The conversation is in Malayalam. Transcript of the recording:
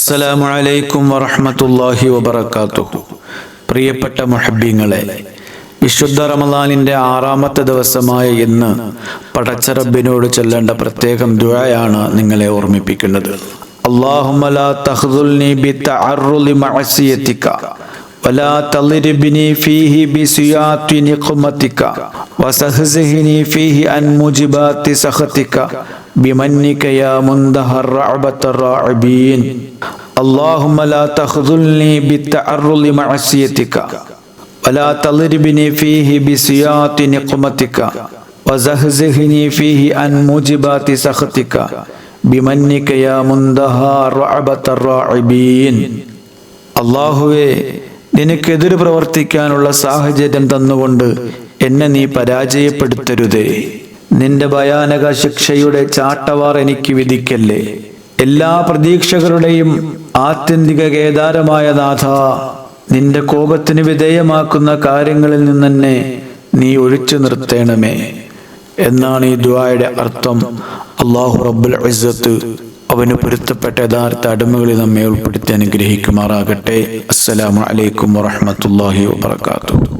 അസ്സലാമു അലൈക്കും വറഹ്മത്തുള്ളാഹി വബറകാതുഹു പ്രിയപ്പെട്ട മുഹബ്ബീങ്ങളെ വിശുദ്ധ റമദാനിന്റെ ആറാമത്തെ ദിവസമായ ഇന്ന് പടച്ചറബിനോട് ചൊല്ലേണ്ട പ്രത്യേകം ദുആയാണ് നിങ്ങളെ ഓർമ്മിപ്പിക്കുന്നത്. അല്ലാഹുമ്മ ലാ തഖ്ദുൽനി ബിതഅറുളി മഅസിയതിക ولا تضربني فيه بسياط نقمتك وسهزهني فيه عن موجبات سخطك بمنك يا منتهى الرعبة الراعبين اللهم لا تخذلني بالتعرض معصيتك ولا تضربني فيه بسياط نقمتك وزهزهني فيه عن موجبات سخطك بمنك يا منتهى الرعبة الراعبين അള്ളാഹുവെ നിനക്കെതിര് പ്രവർത്തിക്കാനുള്ള സാഹചര്യം തന്നുകൊണ്ട് എന്നെ നീ പരാജയപ്പെടുത്തരുതേ നിന്റെ ഭയാനക ശിക്ഷയുടെ ചാട്ടവാർ എനിക്ക് വിധിക്കല്ലേ? എല്ലാ പ്രതീക്ഷകളുടെയും ആത്യന്തിക കേദാരമായ നാഥ നിന്റെ കോപത്തിന് വിധേയമാക്കുന്ന കാര്യങ്ങളിൽ നിന്ന് തന്നെ നീ ഒഴിച്ചു നിർത്തേണമേ. എന്നാണ് ഈ ദുആയുടെ അർത്ഥം. അള്ളാഹു റബ്ബുൽ ഇസ്സത്ത് അവന് പൊരുത്തപ്പെട്ട യഥാർത്ഥ അടിമകളിൽ നമ്മെ ഉൾപ്പെടുത്തി അനുഗ്രഹിക്കുമാറാകട്ടെ. അസ്സലാമു അലൈക്കും വറഹമത്തല്ലാഹി വബറകാതുഹു.